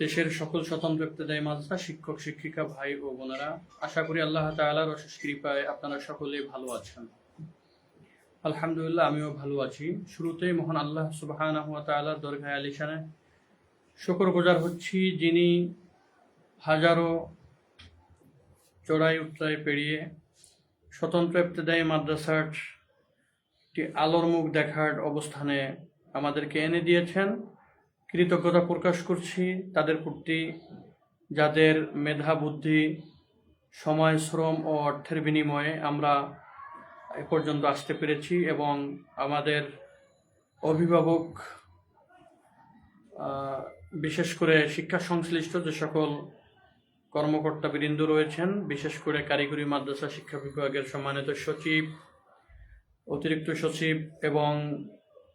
দেশের সকল স্বতন্ত্র ইবতেদায়ী মাদ্রাসা শিক্ষক, শিক্ষিকা, ভাই ও বোনেরা, আশা করি আল্লাহ তাআলার অশেষ কৃপায় আপনারা সকলে ভালো আছেন। আলহামদুলিল্লাহ, আমিও ভালো আছি। শুরুতেই মহান আল্লাহ সুবহানাহু ওয়া তাআলার দরগাহে শুকর গুজার হচ্ছি, যিনি হাজারো চড়াই উত্তরায় পেরিয়ে স্বতন্ত্র ইবতেদায়ী মাদ্রাসার আলোর মুখ দেখার অবস্থানে আমাদেরকে এনে দিয়েছেন। কৃতজ্ঞতা প্রকাশ করছি তাদের প্রতি, যাদের মেধা, বুদ্ধি, সময়, শ্রম ও অর্থের বিনিময়ে আমরা এ পর্যন্ত আসতে পেরেছি এবং আমাদের অভিভাবক বিশেষ করে শিক্ষা সংশ্লিষ্ট যে সকল কর্মকর্তা বৃন্দ রয়েছেন, বিশেষ করে কারিগরি মাদ্রাসা শিক্ষা বিভাগের সম্মানিত সচিব, অতিরিক্ত সচিব এবং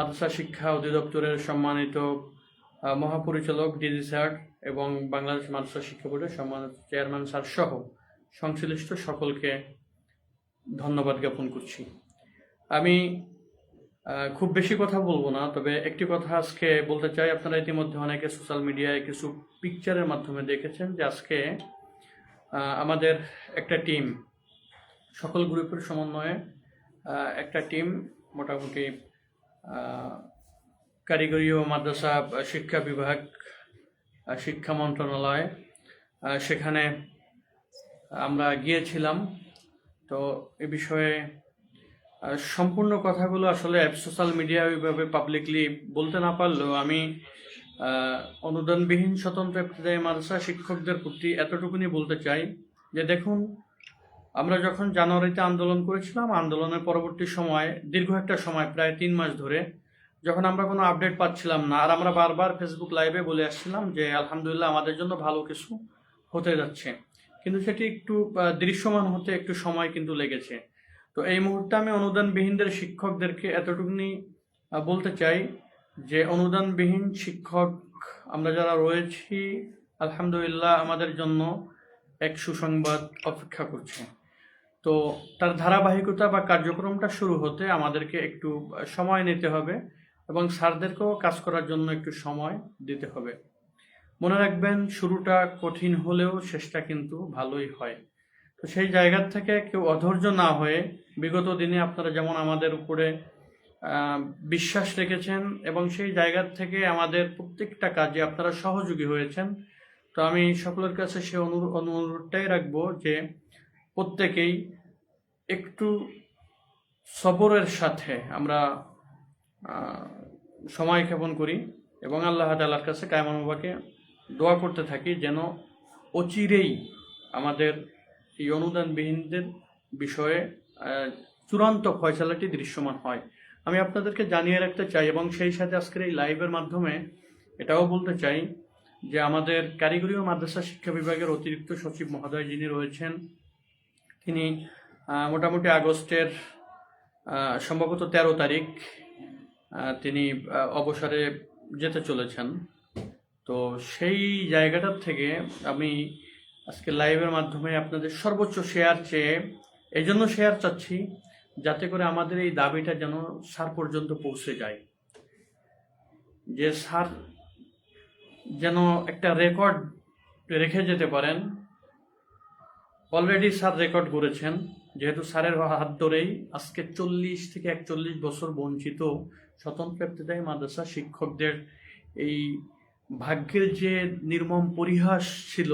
মাদ্রাসা শিক্ষা অধিদপ্তরের সম্মানিত মহাপরিচালক ডিজি স্যার এবং বাংলাদেশ মাদ্রাসা শিক্ষা বোর্ডের সম্মানিত চেয়ারম্যান স্যার সহ সংশ্লিষ্ট সকলকে ধন্যবাদ জ্ঞাপন করছি। আমি খুব বেশি কথা বলব না, তবে একটি কথা আজকে বলতে চাই। আপনারা ইতিমধ্যে অনেকে সোশ্যাল মিডিয়ায় কিছু পিকচারের মাধ্যমে দেখেছেন যে আজকে আমাদের একটা টিম সকল গ্রুপের সমন্বয়ে একটা টিম মোটামুটি কারিগরি ও মাদ্রাসা শিক্ষা বিভাগ শিক্ষা মন্ত্রণালয় সেখানে আমরা গিয়েছিলাম। তো এ বিষয়ে সম্পূর্ণ কথাগুলো আসলে সোশ্যাল মিডিয়া ওইভাবে পাবলিকলি বলতে না পারলেও আমি অনুদানবিহীন স্বতন্ত্র মাদ্রাসা শিক্ষকদের প্রতি এতটুকুনি বলতে চাই যে দেখুন আমরা যখন জানুয়ারিতে আন্দোলন করেছিলাম, আন্দোলনের পরবর্তী সময়, দীর্ঘ একটা সময়, প্রায় তিন মাস ধরে, যখন আমরা কোনো আপডেট পাচ্ছিলাম না, আর আমরা বারবার ফেসবুক লাইভে বলে আসছিলাম যে, আলহামদুলিল্লাহ, আমাদের জন্য ভালো কিছু হতে যাচ্ছে। কিন্তু সেটি একটু দৃশ্যমান হতে একটু সময় কিন্তু লেগেছে। তো এই মুহূর্তে আমি অনুদানবিহীনদের শিক্ষকদেরকে এতটুকুনি বলতে চাই যে, অনুদানবিহীন শিক্ষক আমরা যারা রয়েছি, আলহামদুলিল্লাহ, আমাদের জন্য এক সুসংবাদ অপেক্ষা করছে। তো তার ধারাবাহিকতা বা কার্যক্রমটা শুরু হতে আমাদেরকে একটু সময় নিতে হবে এবং স্যারদেরকেও কাজ করার জন্য একটু সময় দিতে হবে। মনে রাখবেন, শুরুটা কঠিন হলেও শেষটা কিন্তু ভালোই হয়। তো সেই জায়গার থেকে কেউ অধৈর্য না হয়ে বিগত দিনে আপনারা যেমন আমাদের উপরে বিশ্বাস রেখেছেন এবং সেই জায়গার থেকে আমাদের প্রত্যেকটা কাজে আপনারা সহযোগী হয়েছেন, তো আমি সকলের কাছে সে অনুরো- অনুরোধটাই রাখব যে প্রত্যেকেই একটু সবরের সাথে আমরা সময় ক্ষেপণ করি এবং আল্লাহ তালার কাছে কায়মানুবাকে দোয়া করতে থাকি যেন অচিরেই আমাদের এই অনুদানবিহীনদের বিষয়ে চূড়ান্ত ফয়সালাটি দৃশ্যমান হয়। আমি আপনাদেরকে জানিয়ে রাখতে চাই এবং সেই সাথে আজকের এই লাইভের মাধ্যমে এটাও বলতে চাই যে আমাদের কারিগরি ও মাদ্রাসা শিক্ষা বিভাগের অতিরিক্ত সচিব মহোদয় যিনি রয়েছেন তিনি মোটামুটি আগস্টের সম্ভবত তেরো তারিখ তিনি অবসরে যেতে চলেছেন। তো সেই জায়গাটার থেকে আমি আজকে লাইভের মাধ্যমে আপনাদের সর্বোচ্চ শেয়ার চেয়ে এই জন্য শেয়ার চাচ্ছি, যাতে করে আমাদের এই দাবিটা যেন স্যার পর্যন্ত পৌঁছে যায়। যে স্যার যেন একটা রেকর্ড রেখে যেতে পারেন অলরেডি স্যার রেকর্ড করেছেন, যেহেতু স্যারের হাত ধরেই আজকে চল্লিশ থেকে একচল্লিশ বছর বঞ্চিত স্বতন্ত্র ইবতেদায়ী মাদ্রাসা শিক্ষকদের এই ভাগ্যের যে নির্মম পরিহাস ছিল,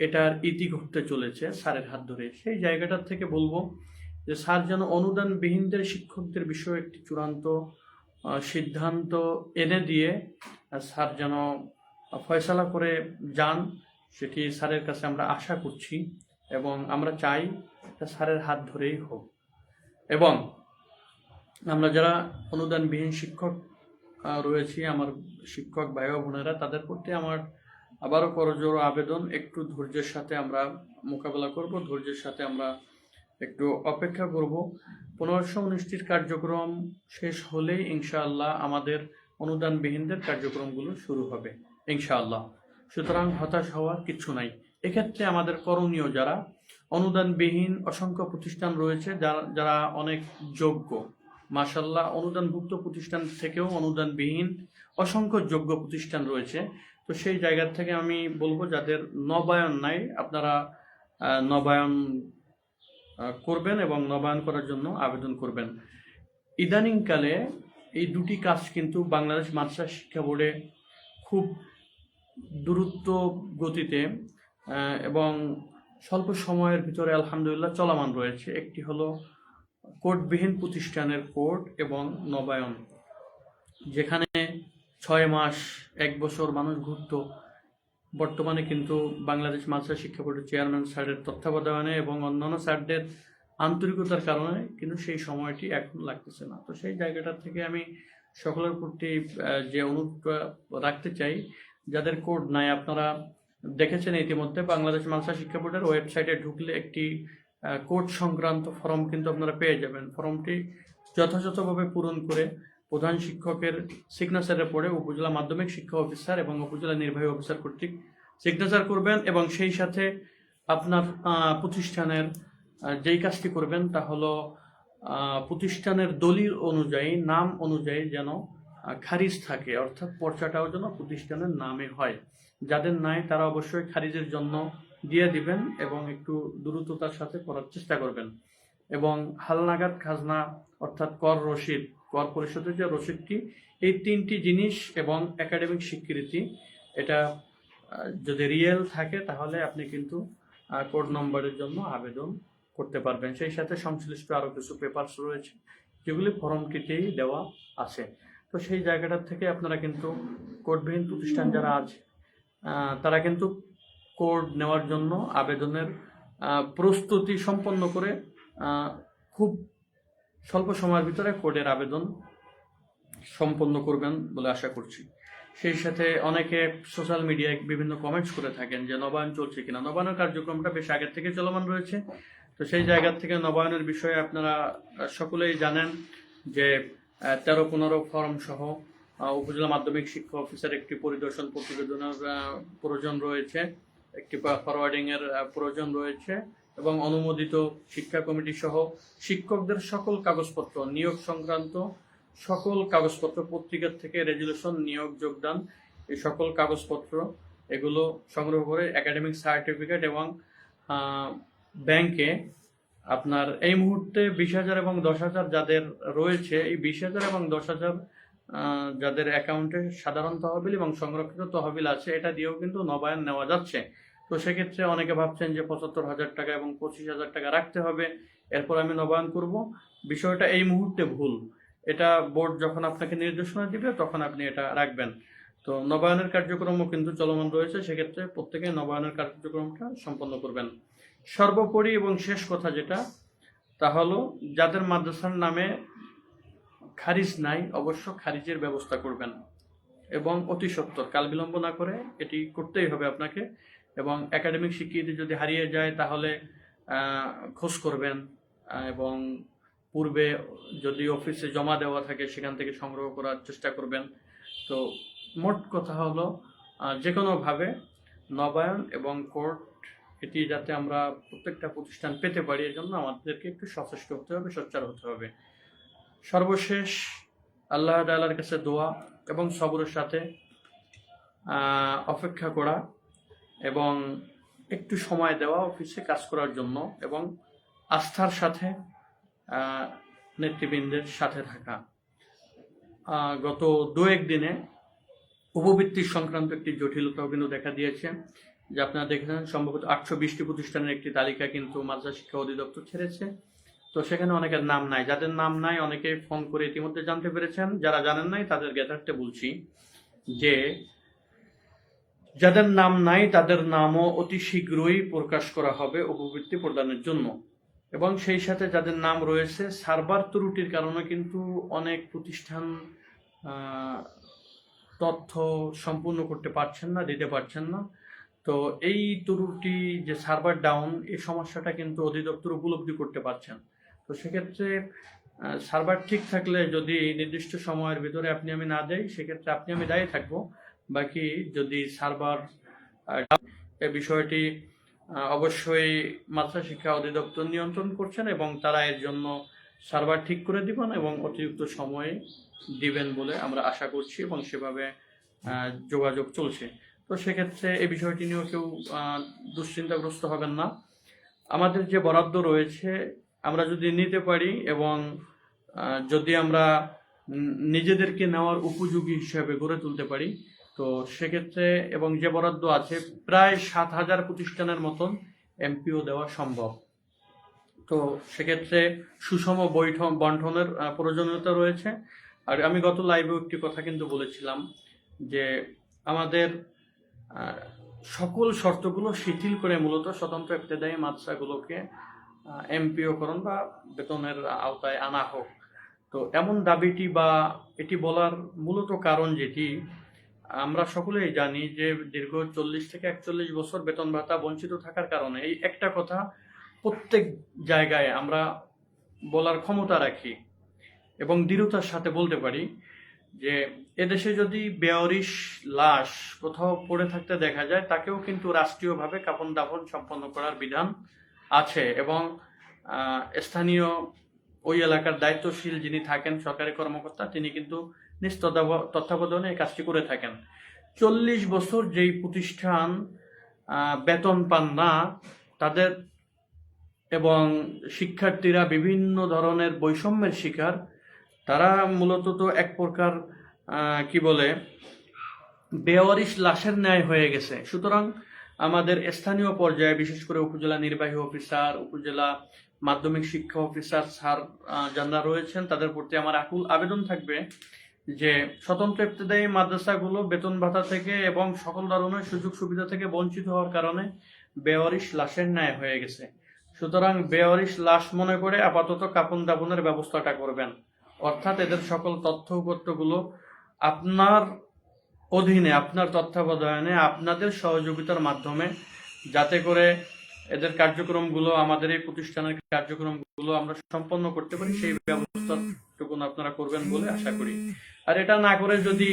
এটার ইতি ঘটতে চলেছে স্যারের হাত ধরে। সেই জায়গাটার থেকে বলব যে স্যার যেন অনুদানবিহীনদের শিক্ষকদের বিষয়ে একটি চূড়ান্ত সিদ্ধান্ত এনে দিয়ে স্যার যেন ফয়সালা করে যান, সেটি স্যারের কাছে আমরা আশা করছি। এবং আমরা চাই স্যারের হাত ধরেই হোক। এবং আমরা যারা অনুদানবিহীন শিক্ষক রয়েছি, আমার শিক্ষক ভাই বোনেরা, তাদের প্রতি আমার আবারও করজোর আবেদন। একটু ধৈর্যের সাথে আমরা মোকাবেলা করব, ধৈর্যের সাথে আমরা একটু অপেক্ষা করব। পুনর্শ উনিশটির কার্যক্রম শেষ হলেই ইনশাআল্লাহ আমাদের অনুদানবিহীনদের কার্যক্রমগুলো শুরু হবে, ইনশাআল্লাহ। সুতরাং হতাশ হওয়ার কিছু নাই। এক্ষেত্রে আমাদের করণীয় যারা? অনুদানবিহীন অসংখ্য প্রতিষ্ঠান রয়েছে যারা যারা অনেক যোগ্য। মাসাল্লাহ অনুদানভুক্ত প্রতিষ্ঠান থেকেও অনুদানবিহীন অসংখ্য যোগ্য প্রতিষ্ঠান রয়েছে। তো সেই জায়গা থেকে আমি বলব, যাদের নবায়ন নাই, আপনারা নবায়ন করবেন এবং নবায়ন করার জন্য আবেদন করবেন। ইদানিংকালে এই দুটি কাজ কিন্তু বাংলাদেশ মাদ্রাসা শিক্ষা বোর্ডে খুব দ্রুত গতিতে এবং স্বল্প সময়ের ভিতরে আলহামদুলিল্লাহ চলমান রয়েছে। একটি হলো কোর্টবিহীন প্রতিষ্ঠানের কোর্ট এবং নবায়ন, যেখানে ছয় মাস, এক বছর মানুষ ঘুরত। বর্তমানে কিন্তু বাংলাদেশ মাদ্রাসা শিক্ষা বোর্ডের চেয়ারম্যান স্যারের তত্ত্বাবধানে এবং অন্যান্য স্যারদের আন্তরিকতার কারণে কিন্তু সেই সময়টি এখন লাগতেছে না। তো সেই জায়গাটা থেকে আমি সকলের প্রতি যে অনুরোধটা রাখতে চাই, যাদের কোড নাই, আপনারা দেখেছেন ইতিমধ্যে বাংলাদেশ মালসা শিক্ষা বোর্ডের ওয়েবসাইটে ঢুকলে একটি কোড সংক্রান্ত ফর্ম কিন্তু আপনারা পেয়ে যাবেন। ফর্মটি যথাযথভাবে পূরণ করে প্রধান শিক্ষকের সিগনেচারের পরে উপজেলা মাধ্যমিক শিক্ষা অফিসার এবং উপজেলা নির্বাহী অফিসার কর্তৃক সিগনেচার করবেন এবং সেই সাথে আপনার প্রতিষ্ঠানের যেই কাজটি করবেন তা হলো প্রতিষ্ঠানের দলিল অনুযায়ী, নাম অনুযায়ী যেন খারিজ থাকে, অর্থাৎ পর্চাটাও যেন প্রতিষ্ঠানের নামে হয়। যাদের নাই, তারা অবশ্যই খারিজের জন্য দিয়ে দিবেন এবং একটু দ্রুততার সাথে করার চেষ্টা করবেন। এবং হালনাগাদ খাজনা, অর্থাৎ কর রসিদ, কর পরিষদের যে রসিদটি, এই তিনটি জিনিস এবং একাডেমিক স্বীকৃতি, এটা যদি রিয়েল থাকে, তাহলে আপনি কিন্তু কোড নম্বরের জন্য আবেদন করতে পারবেন। সেই সাথে সংশ্লিষ্ট আরও কিছু পেপারস রয়েছে, যেগুলি ফর্মটিতেই দেওয়া আছে। তো সেই জায়গাটার থেকে আপনারা কিন্তু কোডবিহীন প্রতিষ্ঠান যারা আছে তারা কিন্তু কোড নেওয়ার জন্য আবেদনের প্রস্তুতি সম্পন্ন করে খুব স্বল্প সময়ের ভিতরে কোডের আবেদন সম্পন্ন করবেন বলে আশা করছি। সেই সাথে অনেকে সোশ্যাল মিডিয়ায় বিভিন্ন কমেন্টস করে থাকেন যে নবায়ন চলছে কিনা। নবায়নের কার্যক্রমটা বেশ আগের থেকে চলমান রয়েছে। তো সেই জায়গা থেকে নবায়নের বিষয়ে আপনারা সকলেই জানেন যে তেরো পনেরো ফর্ম সহ উপজেলা মাধ্যমিক শিক্ষা অফিসার একটি পরিদর্শন প্রতিবেদনের প্রয়োজন রয়েছে। একটি ফরওয়ার্ডিং এর প্রয়োজন রয়েছে এবং অনুমোদিত শিক্ষা কমিটি সহ শিক্ষকদের সকল কাগজপত্র, নিয়োগ সংক্রান্ত সকল কাগজপত্র, পত্রিকার থেকে রেজুলেশন, নিয়োগ, যোগদান, এই সকল কাগজপত্র, এগুলো সংগ্রহ করে একাডেমিক সার্টিফিকেট এবং ব্যাংকে আপনার এই মুহূর্তে বিশ হাজার এবং দশ হাজার যাদের রয়েছে, এই বিশ হাজার এবং দশ হাজার যাদের অ্যাকাউন্টে সাধারণ তহবিল এবং সংরক্ষিত তহবিল আছে, এটা দিয়েও কিন্তু নবায়ন নেওয়া যাচ্ছে। তো সেক্ষেত্রে অনেকে ভাবছেন যে পঁচাত্তর হাজার টাকা এবং পঁচিশ হাজার টাকা রাখতে হবে, এরপর আমি নবায়ন করব। বিষয়টা এই মুহূর্তে ভুল। এটা বোর্ড যখন আপনাকে নির্দেশনা দিবে, তখন আপনি এটা রাখবেন। তো নবায়নের কার্যক্রমও কিন্তু চলমান রয়েছে। সেক্ষেত্রে প্রত্যেকে নবায়নের কার্যক্রমটা সম্পন্ন করবেন। সর্বোপরি এবং শেষ কথা যেটা, তা হলো যাদের মাদ্রাসার নামে খারিজ নাই, অবশ্য খারিজের ব্যবস্থা করবেন এবং অতি সত্বর। কাল বিলম্ব না করে এটি করতেই হবে আপনাকে এবং একাডেমিক স্বীকৃতি যদি হারিয়ে যায়, তাহলে খোঁজ করবেন এবং পূর্বে যদি অফিসে জমা দেওয়া থাকে, সেখান থেকে সংগ্রহ করার চেষ্টা করবেন। তো মোট কথা হলো যে কোনোভাবে নবায়ন এবং কোর্ট, এটি যাতে আমরা প্রত্যেকটা প্রতিষ্ঠান পেতে পারি, এর জন্য আমাদেরকে একটু সচেষ্ট হতে হবে, সোচ্চার হতে হবে। সর্বশেষ আল্লাহ তাআলার কাছে দোয়া এবং সবরের সাথে অপেক্ষা করা এবং একটু সময় দেওয়া, অফিসে কাজ করার জন্য এবং আস্থার সাথে নেতৃবৃন্দের সাথে থাকা। গত দু এক দিনে উপবৃত্তির সংক্রান্ত একটি জটিলতাও কিন্তু দেখা দিয়েছে, যে আপনারা দেখেছেন, সম্ভবত আটশো বিশটি প্রতিষ্ঠানের একটি তালিকা কিন্তু মাদ্রাসা শিক্ষা অধিদপ্তর ছেড়েছে। তো সেখানে অনেকের নাম নাই। যাদের নাম নাই, অনেকে ফোন করে ইতিমধ্যে জানতে পেরেছেন। যারা জানেন নাই, তাদের জ্ঞাতার্থে বলছি যে, যাদের নাম নাই, তাদের নামও অতি শীঘ্রই প্রকাশ করা হবে উপবৃত্তি প্রদানের জন্য। এবং সেই সাথে যাদের নাম রয়েছে, সার্ভার ত্রুটির কারণে কিন্তু অনেক প্রতিষ্ঠান তথ্য সম্পূর্ণ করতে পারছেন না, দিতে পারছেন না। তো এই ত্রুটি যে সার্ভার ডাউন এই সমস্যাটা কিন্তু অধিদপ্তর উপলব্ধি করতে পারছেন। তো সেক্ষেত্রে সার্ভার ঠিক থাকলে যদি নির্দিষ্ট সময়ের ভিতরে আপনি আমি না দেই সেক্ষেত্রে আপনি আমি দায়ী থাকব। বাকি যদি সার্ভার এই বিষয়টি অবশ্যই মাদ্রাসা শিক্ষা অধিদপ্তর নিয়ন্ত্রণ করছেন এবং তারা এর জন্য সার্ভার ঠিক করে দিবেন এবং অতিরিক্ত সময়ে দিবেন বলে আমরা আশা করছি এবং সেভাবে যোগাযোগ চলছে। তো সেক্ষেত্রে এই বিষয়টি নিয়েও কেউ দুশ্চিন্তাগ্রস্ত হবেন না। আমাদের যে বরাদ্দ রয়েছে, আমরা যদি নিতে পারি এবং যদি আমরা নিজেদেরকে নেওয়ার উপযোগী হিসাবে গড়ে তুলতে পারি, তো সেক্ষেত্রে এবং যে বরাদ্দ আছে, প্রায় সাত হাজার প্রতিষ্ঠানের মতন এমপিও দেওয়া সম্ভব। তো সেক্ষেত্রে সুষম বৈঠন বন্টনের প্রয়োজনীয়তা রয়েছে। আর আমি গত লাইভেও একটি কথা কিন্তু বলেছিলাম যে আমাদের সকল শর্তগুলো শিথিল করে মূলত স্বতন্ত্র ইবতেদায়ী মাদ্রাসাগুলোকে এমপিওকরণ বা বেতনের আওতায় আনা হোক। তো এমন দাবিটি বা এটি বলার মূলত কারণ যেটি, আমরা সকলেই জানি যে দীর্ঘ চল্লিশ থেকে একচল্লিশ বছর বেতন ভাতা বঞ্চিত থাকার কারণে, এই একটা কথা প্রত্যেক জায়গায় আমরা বলার ক্ষমতা রাখি এবং দৃঢ়তার সাথে বলতে পারি যে এদেশে যদি বেয়ারিশ লাশ কোথাও পড়ে থাকতে দেখা যায়, তাকেও কিন্তু রাষ্ট্রীয়ভাবে কাপন দাপন সম্পন্ন করার বিধান আছে এবং স্থানীয় ওই এলাকার দায়িত্বশীল যিনি থাকেন, সরকারি কর্মকর্তা, তিনি কিন্তু নিজ তত্ত্বাবধানে এই কাজটি করে থাকেন। চল্লিশ বছর যেই প্রতিষ্ঠান বেতন পান না, তাদের এবং শিক্ষার্থীরা বিভিন্ন ধরনের বৈষম্যের শিকার, তারা মূলত তো এক প্রকার কি বলে, বেওয়ারিশ লাশের ন্যায় হয়ে গেছে। সুতরাং আমাদের স্থানীয় পর্যায়ে বিশেষ করে উপজেলা নির্বাহী অফিসার, উপজেলা মাধ্যমিক শিক্ষা অফিসার, স্যার যারা রয়েছেন, তাদের প্রতি আমার আকুল আবেদন থাকবে যে স্বতন্ত্র ইবতদায়ী মাদ্রাসাগুলো বেতন ভাতা থেকে এবং সকল ধরনের সুযোগ সুবিধা থেকে বঞ্চিত হওয়ার কারণে বেওয়ারিশ লাশের ন্যায় হয়ে গেছে। সুতরাং বেওয়ারিশ লাশ মনে করে আপাতত কাপন দাপনের ব্যবস্থাটা করবেন। অর্থাৎ এদের সকল তথ্য উপত্যগুলো আপনার অধীনে, আপনার তত্ত্বাবধানে, আপনাদের সহযোগিতার মাধ্যমে যাতে করে এদের কার্যক্রমগুলো, আমাদের এই প্রতিষ্ঠানের কার্যক্রমগুলো আমরা সম্পন্ন করতে পারি, সেই ব্যবস্থাটুকু আপনারা করবেন বলে আশা করি। আর এটা না করে যদি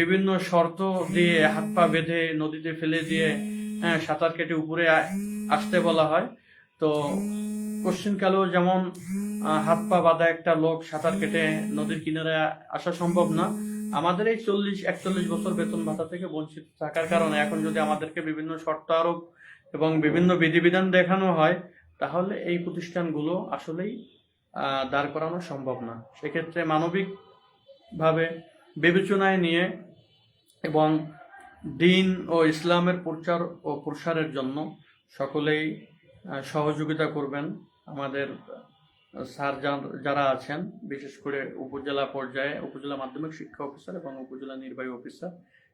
বিভিন্ন শর্ত দিয়ে হাত পা বেঁধে নদীতে ফেলে দিয়ে হ্যাঁ সাঁতার কেটে উপরে আসতে বলা হয় তো কোশ্চিনকালেও যেমন হাত পা বাঁধা একটা লোক সাঁতার কেটে নদীর কিনারে আসা সম্ভব না। আমাদের এই চল্লিশ, একচল্লিশ বছর বেতন ভাতা থেকে বঞ্চিত থাকার কারণে এখন যদি আমাদেরকে বিভিন্ন শর্ত আরোপ এবং বিভিন্ন বিধিবিধান দেখানো হয়, তাহলে এই প্রতিষ্ঠানগুলো আসলেই দাঁড় করানো সম্ভব না। সেক্ষেত্রে মানবিকভাবে বিবেচনায় নিয়ে এবং দিন ও ইসলামের প্রচার ও প্রসারের জন্য সকলেই সহযোগিতা করবেন আমাদের স্যার যারা আছেন, বিশেষ করে উপজেলা পর্যায়ে উপজেলা মাধ্যমিক শিক্ষা অফিসার এবং উপজেলা নির্বাহী অফিসার,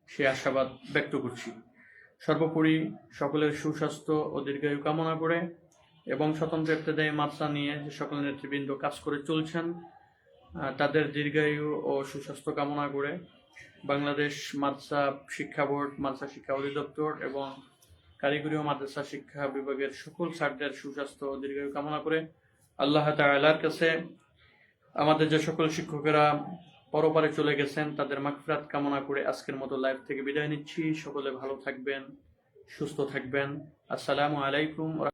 সে আশাবাদ ব্যক্ত করছি। সর্বোপরি সকলের সুস্বাস্থ্য ও দীর্ঘায়ু কামনা করে এবং স্বতন্ত্র ইবতেদায়ী মাত্রা নিয়ে যে সকল নেতৃবৃন্দ কাজ করে চলছেন তাদের দীর্ঘায়ু ও সুস্বাস্থ্য কামনা করে বাংলাদেশ মাদ্রাসা শিক্ষা বোর্ড, মাদ্রাসা শিক্ষা অধিদপ্তর এবং কারিগরি ও মাদ্রাসা শিক্ষা বিভাগের সকল ছাত্রদের সুস্বাস্থ্য দীর্ঘায়ু কামনা করে আল্লাহ তালার কাছে আমাদের যে সকল শিক্ষকেরা পরপারে চলে গেছেন, তাদের মাকফিরাত কামনা করে আজকের মতো লাইভ থেকে বিদায় নিচ্ছি। সকলে ভালো থাকবেন, সুস্থ থাকবেন। আসসালামু আলাইকুম